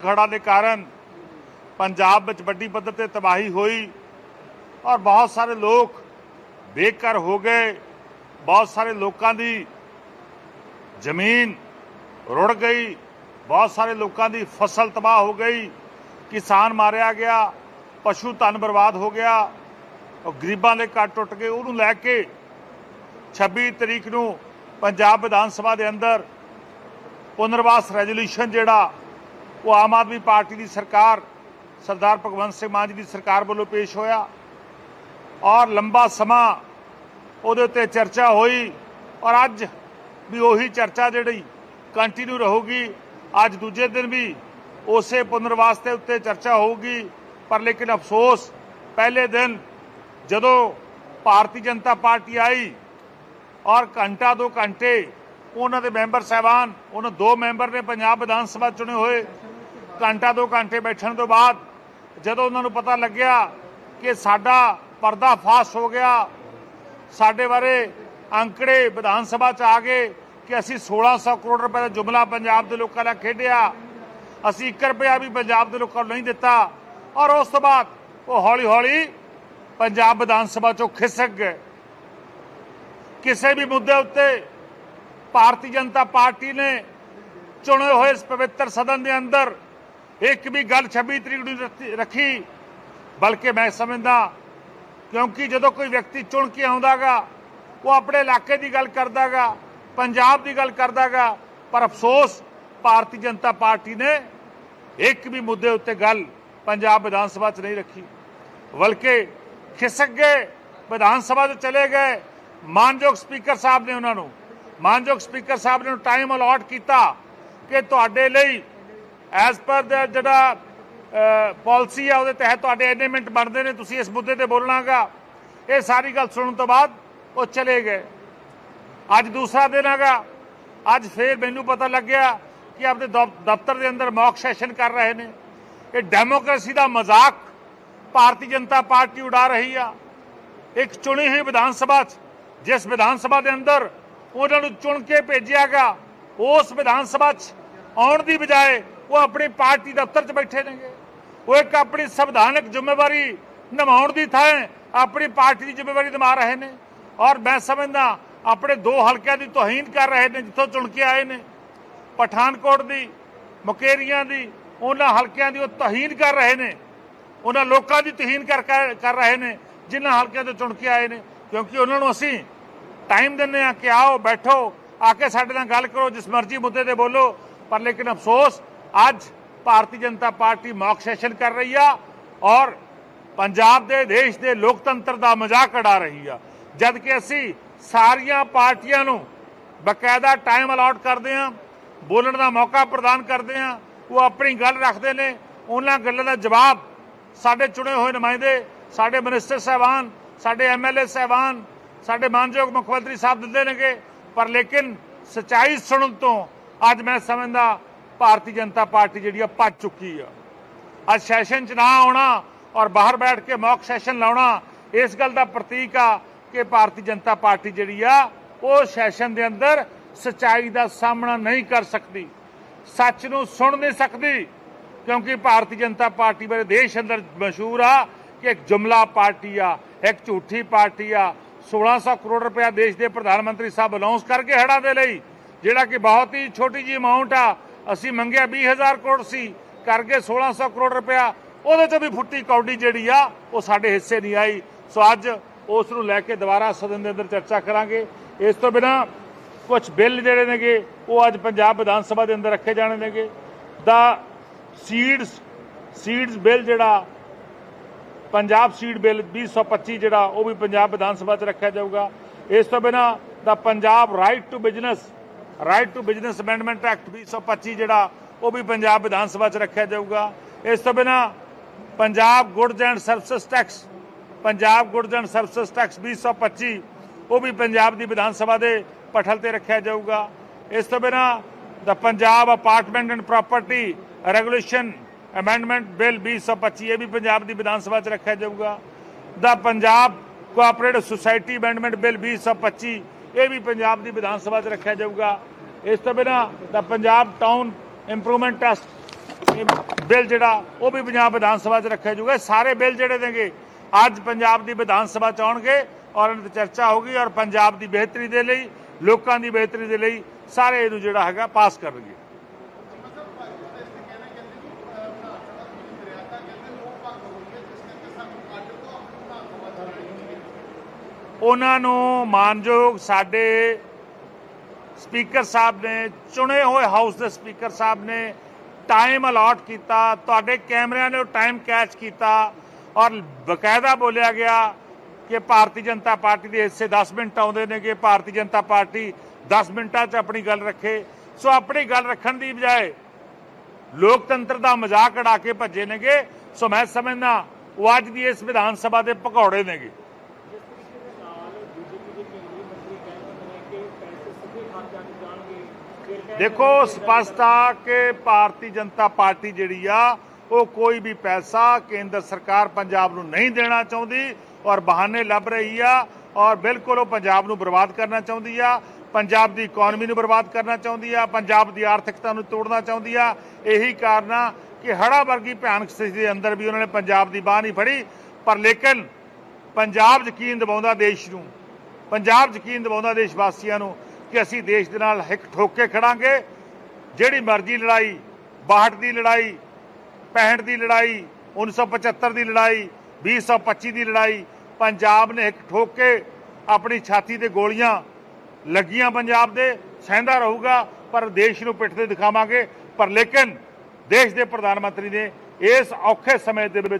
ਖੜਾ ਦੇ ਕਾਰਨ ਪੰਜਾਬ ਵਿੱਚ ਵੱਡੀ ਪੱਧਰ ਤੇ ਤਬਾਹੀ ਹੋਈ ਔਰ ਬਹੁਤ ਸਾਰੇ ਲੋਕ ਬੇਘਰ ਹੋ ਗਏ। ਬਹੁਤ ਸਾਰੇ ਲੋਕਾਂ ਦੀ ਜ਼ਮੀਨ ਰੁੜ ਗਈ। ਬਹੁਤ ਸਾਰੇ ਲੋਕਾਂ ਦੀ ਫਸਲ ਤਬਾਹ ਹੋ ਗਈ। ਕਿਸਾਨ ਮਾਰਿਆ ਗਿਆ, ਪਸ਼ੂ ਧਨ ਬਰਬਾਦ ਹੋ ਗਿਆ। ਔਰ ਗਰੀਬਾਂ ਦੇ ਘਰ ਟੁੱਟ ਗਏ। ਉਹਨੂੰ ਲੈ ਕੇ 26 ਤਰੀਕ ਨੂੰ ਪੰਜਾਬ ਵਿਧਾਨ ਸਭਾ ਦੇ ਅੰਦਰ ਪੁਨਰਵਾਸ ਰੈਜ਼ੋਲੂਸ਼ਨ ਜਿਹੜਾ ਉਹ ਆਮ ਆਦਮੀ ਪਾਰਟੀ ਦੀ ਸਰਕਾਰ, ਸਰਦਾਰ ਭਗਵੰਤ ਸਿੰਘ ਮਾਨ ਜੀ ਦੀ ਸਰਕਾਰ ਵੱਲੋਂ ਪੇਸ਼ ਹੋਇਆ। ਔਰ ਲੰਬਾ ਸਮਾਂ ਉਹਦੇ ਉੱਤੇ ਚਰਚਾ ਹੋਈ ਔਰ ਅੱਜ ਵੀ ਉਹੀ ਚਰਚਾ ਜਿਹੜੀ ਕੰਟੀਨਿਊ ਰਹੂਗੀ, ਅੱਜ ਦੂਜੇ ਦਿਨ ਵੀ ਉਸੇ ਪੁਨਰਵਾਸ ਦੇ ਉੱਤੇ ਚਰਚਾ ਹੋਊਗੀ। ਪਰ ਲੇਕਿਨ ਅਫਸੋਸ, ਪਹਿਲੇ ਦਿਨ ਜਦੋਂ ਭਾਰਤੀ ਜਨਤਾ ਪਾਰਟੀ ਆਈ ਔਰ ਘੰਟਾ ਦੋ ਘੰਟੇ ਉਹਨਾਂ ਦੇ ਮੈਂਬਰ ਸਾਹਿਬਾਨ, ਉਹਨਾਂ ਦੋ ਮੈਂਬਰ ਨੇ ਪੰਜਾਬ ਵਿਧਾਨ ਸਭਾ ਚੁਣੇ ਹੋਏ। ਘੰਟਾ ਦੋ ਘੰਟੇ ਬੈਠਣ ਤੋਂ ਬਾਅਦ ਜਦੋਂ ਉਹਨਾਂ ਨੂੰ ਪਤਾ ਲੱਗਿਆ ਕਿ ਸਾਡਾ ਪਰਦਾ ਫਾਸ਼ ਹੋ ਗਿਆ, ਸਾਡੇ ਬਾਰੇ ਅੰਕੜੇ ਵਿਧਾਨ ਸਭਾ ਚ ਆ ਗਏ ਕਿ ਅਸੀਂ 1600 ਕਰੋੜ ਰੁਪਏ ਦਾ ਜੁਮਲਾ ਪੰਜਾਬ ਦੇ ਲੋਕਾਂ ਨਾਲ ਖੇਡਿਆ, ਅਸੀਂ 1 ਰੁਪਿਆ ਵੀ ਪੰਜਾਬ ਦੇ ਲੋਕਾਂ ਨੂੰ ਨਹੀਂ ਦਿੱਤਾ ਔਰ ਉਸ ਤੋਂ ਬਾਅਦ ਉਹ ਹੌਲੀ ਹੌਲੀ ਪੰਜਾਬ ਵਿਧਾਨ ਸਭਾ ਚੋਂ ਖਿਸਕ ਗਏ। ਕਿਸੇ ਵੀ ਮੁੱਦੇ ਉੱਤੇ ਭਾਰਤੀ ਜਨਤਾ ਪਾਰਟੀ ਨੇ ਚੁਣੇ ਹੋਏ ਇਸ ਪਵਿੱਤਰ ਸਦਨ ਦੇ ਅੰਦਰ ਇੱਕ ਵੀ ਗੱਲ 26 ਤਰੀਕ ਨੂੰ ਰੱਖੀ- ਰੱਖੀ, ਬਲਕਿ ਮੈਂ ਸਮਝਦਾ, ਕਿਉਂਕਿ ਜਦੋਂ ਕੋਈ ਵਿਅਕਤੀ ਚੁਣ ਕੇ ਆਉਂਦਾਗਾ, ਉਹ ਆਪਣੇ ਇਲਾਕੇ ਦੀ ਗੱਲ ਕਰਦਾਗਾ, ਪੰਜਾਬ ਦੀ ਗੱਲ ਕਰਦਾਗਾ, ਪਰ ਅਫਸੋਸ, ਭਾਰਤੀ ਜਨਤਾ ਪਾਰਟੀ ਨੇ ਇੱਕ ਵੀ ਮੁੱਦੇ ਉੱਤੇ ਗੱਲ ਪੰਜਾਬ ਵਿਧਾਨ ਸਭਾ 'ਚ ਨਹੀਂ ਰੱਖੀ। ਬਲਕਿ ਖਿਸਕ ਗਏ, ਵਿਧਾਨ ਸਭਾ 'ਚ ਚਲੇ ਗਏ, ਮਾਨਯੋਗ ਸਪੀਕਰ ਸਾਹਿਬ ਨੇ ਉਹਨਾਂ ਨੂੰ, ਮਾਨਯੋਗ ਸਪੀਕਰ ਸਾਹਿਬ ਨੇ ਟਾਈਮ ਅਲਾਟ ਕੀਤਾ ਕਿ ਤੁਹਾਡੇ ਲਈ ਐਜ਼ ਪਰ ਦਾ ਜਿਹੜਾ ਪਾਲਿਸੀ ਆ ਉਹਦੇ ਤਹਿਤ ਤੁਹਾਡੇ ਇੰਨੇ ਮਿੰਟ ਬਣਦੇ ਨੇ, ਤੁਸੀਂ ਇਸ ਮੁੱਦੇ ਤੇ ਬੋਲਣਾਗਾ। ਇਹ ਸਾਰੀ ਗੱਲ ਸੁਣਨ ਤੋਂ ਬਾਅਦ ਉਹ ਚਲੇ ਗਏ। ਅੱਜ ਦੂਸਰਾ ਦਿਨ ਹੈਗਾ। ਅੱਜ ਫੇਰ ਮੈਨੂੰ ਪਤਾ ਲੱਗਿਆ ਕਿ ਆਪਣੇ ਦਫ਼ਤਰ ਦੇ ਅੰਦਰ ਮੌਕ ਸੈਸ਼ਨ ਕਰ ਰਹੇ ਨੇ। ਇਹ ਡੈਮੋਕ੍ਰੇਸੀ ਦਾ ਮਜ਼ਾਕ ਭਾਰਤੀ ਜਨਤਾ ਪਾਰਟੀ ਉਡਾ ਰਹੀ ਆ। ਇੱਕ ਚੁਣੀ ਹੋਈ ਵਿਧਾਨ ਸਭਾ 'ਚ, ਜਿਸ ਵਿਧਾਨ ਸਭਾ ਦੇ ਅੰਦਰ ਉਹਨਾਂ ਨੂੰ ਚੁਣ ਕੇ ਭੇਜਿਆ ਗਿਆ ਉਸ ਵਿਧਾਨ ਸਭਾ 'ਚ ਆਉਣ ਦੀ ਬਜਾਏ ਉਹ ਆਪਣੀ ਪਾਰਟੀ ਦਫ਼ਤਰ 'ਚ ਬੈਠੇ ਨੇਗੇ। ਉਹ ਇੱਕ ਆਪਣੀ ਸੰਵਿਧਾਨਕ ਜ਼ਿੰਮੇਵਾਰੀ ਨਿਭਾਉਣ ਦੀ ਥਾਂ ਆਪਣੀ ਪਾਰਟੀ ਦੀ ਜ਼ਿੰਮੇਵਾਰੀ ਨਿਭਾ ਰਹੇ ਨੇ। ਔਰ ਮੈਂ ਸਮਝਦਾ ਆਪਣੇ ਦੋ ਹਲਕਿਆਂ ਦੀ ਤੋਹੀਨ ਕਰ ਰਹੇ ਨੇ, ਜਿੱਥੋਂ ਚੁਣ ਕੇ ਆਏ ਨੇ। ਪਠਾਨਕੋਟ ਦੀ, ਮੁਕੇਰੀਆਂ ਦੀ, ਉਹਨਾਂ ਹਲਕਿਆਂ ਦੀ ਉਹ ਤੋਹੀਨ ਕਰ ਰਹੇ ਨੇ। ਉਹਨਾਂ ਲੋਕਾਂ ਦੀ ਤੋਹੀਨ ਕਰ ਕਰ ਰਹੇ ਨੇ, ਜਿਨ੍ਹਾਂ ਹਲਕਿਆਂ ਤੋਂ ਚੁਣ ਕੇ ਆਏ ਨੇ। ਕਿਉਂਕਿ ਉਹਨਾਂ ਨੂੰ ਅਸੀਂ ਟਾਈਮ ਦਿੰਦੇ ਆ ਕਿ ਆਓ, ਬੈਠੋ, ਆ ਕੇ ਸਾਡੇ ਨਾਲ ਗੱਲ ਕਰੋ, ਜਿਸ ਮਰਜ਼ੀ ਮੁੱਦੇ ਤੇ ਬੋਲੋ। ਪਰ ਲੇਕਿਨ ਅਫਸੋਸ ਅੱਜ Bharatiya Janata party mock session ਕਰ ਰਹੀ ਆ ਔਰ ਪੰਜਾਬ ਦੇ, ਦੇਸ਼ ਦੇ ਲੋਕਤੰਤਰ ਦਾ ਮਜ਼ਾਕ ਉਡਾ ਰਹੀ ਆ। ਜਦ ਕਿ ਅਸੀਂ ਸਾਰੀਆਂ ਪਾਰਟੀਆਂ ਨੂੰ ਬਕਾਇਦਾ ਟਾਈਮ ਅਲਾਟ ਕਰਦੇ ਆ, ਬੋਲਣ ਦਾ ਮੌਕਾ ਪ੍ਰਦਾਨ ਕਰਦੇ ਆ, ਉਹ ਆਪਣੀ ਗੱਲ ਰੱਖਦੇ ਨੇ, ਉਹਨਾਂ ਗੱਲਾਂ ਦਾ ਜਵਾਬ ਸਾਡੇ ਚੁਣੇ ਹੋਏ ਨੁਮਾਇੰਦੇ, ਸਾਡੇ ਮਿਨਿਸਟਰ ਸਾਹਿਬਾਨ, ਸਾਡੇ ਐਮਐਲਏ ਸਾਹਿਬਾਨ, ਸਾਡੇ ਮਾਨਯੋਗ ਮੁੱਖ ਮੰਤਰੀ ਸਾਹਿਬ ਦਿੰਦੇ ਨੇਗੇ। ਪਰ ਲੇਕਿਨ ਸਚਾਈ ਸੁਣਨ ਤੋਂ ਅੱਜ ਮੈਂ ਸਮਝਦਾ ਭਾਰਤੀ ਜਨਤਾ ਪਾਰਟੀ ਜਿਹੜੀ ਆ ਭੱਜ ਚੁੱਕੀ ਆ। ਅੱਜ ਸੈਸ਼ਨ ਚ ਨਾ ਆਉਣਾ ਔਰ ਬਾਹਰ ਬੈਠ ਕੇ ਮੌਕ ਸੈਸ਼ਨ ਲਾਉਣਾ, ਇਸ ਗੱਲ ਦਾ ਪ੍ਰਤੀਕ ਆ ਕਿ ਭਾਰਤੀ ਜਨਤਾ ਪਾਰਟੀ ਜਿਹੜੀ ਆ, ਉਹ ਸੈਸ਼ਨ ਦੇ ਅੰਦਰ ਸਚਾਈ ਦਾ ਸਾਹਮਣਾ ਨਹੀਂ ਕਰ ਸਕਦੀ। ਸੱਚ ਨੂੰ ਸੁਣ ਨਹੀਂ ਸਕਦੀ, ਕਿਉਂਕਿ ਭਾਰਤੀ ਜਨਤਾ ਪਾਰਟੀ ਬਾਰੇ ਦੇਸ਼ ਅੰਦਰ ਮਸ਼ਹੂਰ ਆ ਕਿ ਇੱਕ ਜੁਮਲਾ ਪਾਰਟੀ ਆ, ਇੱਕ ਝੂਠੀ ਪਾਰਟੀ ਆ। 1600 ਕਰੋੜ ਰੁਪਇਆ ਦੇਸ਼ ਦੇ ਪ੍ਰਧਾਨ ਮੰਤਰੀ ਸਾਹਿਬ ਅਨਾਉਂਸ ਕਰਕੇ ਹੜਾਂ ਦੇ ਲਈ, ਜਿਹੜਾ ਕਿ ਬਹੁਤ ਹੀ ਛੋਟੀ ਜੀ ਅਮਾਉਂਟ ਆ ਅਸੀਂ ਮੰਗਿਆ 20000 ਕਰੋੜ ਸੀ ਕਰਕੇ 1600 ਕਰੋੜ ਰੁਪਇਆ। ਉਹਦੇ ਚ ਵੀ ਫੁੱਟੀ ਕੌਡੀ ਜਿਹੜੀ ਆ, ਉਹ ਸਾਡੇ ਹਿੱਸੇ ਨਹੀਂ ਆਈ। ਸੋ ਅੱਜ ਉਸ ਨੂੰ ਲੈ ਕੇ ਦੁਬਾਰਾ ਸਦਨ ਦੇ ਅੰਦਰ ਚਰਚਾ ਕਰਾਂਗੇ। ਇਸ ਤੋਂ ਬਿਨਾ ਕੁਝ ਬਿੱਲ ਜਿਹੜੇ ਨੇਗੇ, ਉਹ ਅੱਜ ਪੰਜਾਬ ਵਿਧਾਨ ਸਭਾ ਦੇ ਅੰਦਰ ਰੱਖੇ ਜਾਣੇ ਨੇਗੇ। ਦਾ ਸੀਡਸ ਸੀਡਸ ਬਿੱਲ ਜਿਹੜਾ, ਪੰਜਾਬ ਸੀਡ ਬਿੱਲ 2025 ਜਿਹੜਾ, ਉਹ ਵੀ ਪੰਜਾਬ ਵਿਧਾਨ ਸਭਾ 'ਚ ਰੱਖਿਆ ਜਾਊਗਾ। ਇਸ ਤੋਂ ਬਿਨਾ ਦਾ Punjab right to business right to business amendment act 2025 ਜਿਹੜਾ, ਉਹ ਵੀ ਪੰਜਾਬ ਵਿਧਾਨ ਸਭਾ 'ਚ ਰੱਖਿਆ ਜਾਊਗਾ। ਇਸ ਤੋਂ ਬਿਨਾ Punjab goods and service tax Punjab goods and service tax 2025 ਉਹ ਵੀ ਪੰਜਾਬ ਦੀ ਵਿਧਾਨ ਸਭਾ ਦੇ ਪਠਲ ਤੇ ਰੱਖਿਆ ਜਾਊਗਾ। ਇਸ ਤੋਂ ਬਿਨਾ ਦਾ Punjab apartment and property regulation amendment bill 2025 ਇਹ ਵੀ ਪੰਜਾਬ ਦੀ ਵਿਧਾਨ ਸਭਾ 'ਚ ਰੱਖਿਆ ਜਾਊਗਾ। ਦਾ Punjab cooperative society amendment bill 2025 ਇਹ ਵੀ ਪੰਜਾਬ ਦੀ ਵਿਧਾਨ ਸਭਾ 'ਚ ਰੱਖਿਆ ਜਾਊਗਾ। ਇਸ ਤੋਂ ਬਿਨਾ ਦਾ Punjab town improvement test bill ਜਿਹੜਾ, ਉਹ ਵੀ ਪੰਜਾਬ ਵਿਧਾਨ ਸਭਾ 'ਚ ਰੱਖਿਆ ਜਾਊਗਾ। ਸਾਰੇ ਬਿੱਲ ਜਿਹੜੇ ਨੇਗੇ, ਅੱਜ ਪੰਜਾਬ ਦੀ ਵਿਧਾਨ ਸਭਾ 'ਚ ਆਉਣਗੇ ਔਰ ਇਹਨਾਂ ਤੇ ਚਰਚਾ ਹੋਗੀ ਔਰ ਪੰਜਾਬ ਦੀ ਬਿਹਤਰੀ ਦੇ ਲਈ, ਲੋਕਾਂ ਦੀ ਬਿਹਤਰੀ ਦੇ ਲਈ ਸਾਰੇ ਇਹਨੂੰ ਜਿਹੜਾ ਹੈਗਾ, ਪਾਸ ਕਰਨਗੇ। ਉਹਨਾਂ ਨੂੰ ਮਾਨਯੋਗ ਸਾਡੇ ਸਪੀਕਰ ਸਾਹਿਬ ਨੇ, ਚੁਣੇ ਹੋਏ ਹਾਊਸ ਦੇ ਸਪੀਕਰ ਸਾਹਿਬ ਨੇ ਟਾਈਮ ਅਲਾਟ ਕੀਤਾ, ਤੁਹਾਡੇ ਕੈਮਰਿਆਂ ਨੇ ਉਹ ਟਾਈਮ ਕੈਚ ਕੀਤਾ ਔਰ ਬਕਾਇਦਾ ਬੋਲਿਆ ਗਿਆ ਕਿ ਭਾਰਤੀ ਜਨਤਾ ਪਾਰਟੀ ਦੇ ਹਿੱਸੇ 10 ਮਿੰਟ ਆਉਂਦੇ ਨੇ ਕਿ ਭਾਰਤੀ ਜਨਤਾ ਪਾਰਟੀ 10 ਮਿੰਟਾਂ 'ਚ ਆਪਣੀ ਗੱਲ ਰੱਖੇ। ਸੋ ਆਪਣੀ ਗੱਲ ਰੱਖਣ ਦੀ ਬਜਾਏ ਲੋਕਤੰਤਰ ਦਾ ਮਜ਼ਾਕ ਉਡਾ ਕੇ ਭੱਜੇ ਨੇਗੇ। ਸੋ ਮੈਂ ਸਮਝਦਾ ਉਹ ਅੱਜ ਦੀ ਇਸ ਵਿਧਾਨ ਸਭਾ ਦੇ ਭਗੌੜੇ ਨੇਗੇ ਜਿਸ ਤਰੀਕੇ ਦੇ ਨਾਲ ਬੀਜੇਪੀ ਦੇ ਕੇਂਦਰੀ ਮੰਤਰੀ ਕਹਿੰਦੇ ਨੇ ਕਿ ਪੈਸੇ ਸਿੱਧੇ ਖਾਤਿਆਂ 'ਚ ਜਾਣਗੇ ਫਿਰ ਕਹਿੰਦੇ ਦੇਖੋ ਨੇ ਸਪਸ਼ਟ ਆ ਕਿ ਭਾਰਤੀ ਜਨਤਾ ਪਾਰਟੀ ਜਿਹੜੀ ਆ, ਉਹ ਕੋਈ ਵੀ ਪੈਸਾ ਕੇਂਦਰ ਸਰਕਾਰ ਪੰਜਾਬ ਨੂੰ ਨਹੀਂ ਦੇਣਾ ਚਾਹੁੰਦੀ ਔਰ ਬਹਾਨੇ ਲੱਭ ਰਹੀ ਆ ਔਰ ਬਿਲਕੁਲ ਉਹ ਪੰਜਾਬ ਨੂੰ ਬਰਬਾਦ ਕਰਨਾ ਚਾਹੁੰਦੀ ਆ, ਪੰਜਾਬ ਦੀ ਇਕਨੋਮੀ ਨੂੰ ਬਰਬਾਦ ਕਰਨਾ ਚਾਹੁੰਦੀ ਆ, ਪੰਜਾਬ ਦੀ ਆਰਥਿਕਤਾ ਨੂੰ ਤੋੜਨਾ ਚਾਹੁੰਦੀ ਆ। ਇਹੀ ਕਾਰਨ ਆ ਕਿ ਹੜਾ ਵਰਗੀ ਭਿਆਨਕ ਸਥਿਤੀ ਦੇ ਅੰਦਰ ਵੀ ਉਹਨਾਂ ਨੇ ਪੰਜਾਬ ਦੀ ਬਾਹ ਨਹੀਂ ਫੜੀ। ਪਰ ਲੇਕਿਨ ਪੰਜਾਬ ਯਕੀਨ ਦਿਵਾਉਂਦਾ ਦੇਸ਼ ਨੂੰ, ਪੰਜਾਬ ਯਕੀਨ ਦਿਵਾਉਂਦਾ ਦੇਸ਼ ਵਾਸੀਆਂ ਨੂੰ ਕਿ ਅਸੀਂ ਦੇਸ਼ ਦੇ ਨਾਲ ਹਿੱਕ ਠੋਕ ਕੇ ਖੜਾਂਗੇ, ਜਿਹੜੀ ਮਰਜ਼ੀ ਲੜਾਈ 62 ਦੀ ਲੜਾਈ 65 ਦੀ ਲੜਾਈ 1975 ਦੀ ਲੜਾਈ 2025 ਦੀ ਲੜਾਈ, ਪੰਜਾਬ ਨੇ ਇੱਕ ਠੋਕ ਕੇ ਆਪਣੀ ਛਾਤੀ ਤੇ ਗੋਲੀਆਂ ਲੱਗੀਆਂ ਪੰਜਾਬ ਦੇ, ਸਹਿੰਦਾ ਰਹੂਗਾ, ਪਰ ਦੇਸ਼ ਨੂੰ ਪਿੱਠ ਤੇ ਦਿਖਾਵਾਂਗੇ। ਪਰ ਲੇਕਿਨ ਦੇਸ਼ ਦੇ ਪ੍ਰਧਾਨ ਮੰਤਰੀ ਨੇ ਇਸ ਔਖੇ ਸਮੇਂ ਦੇ ਵਿੱਚ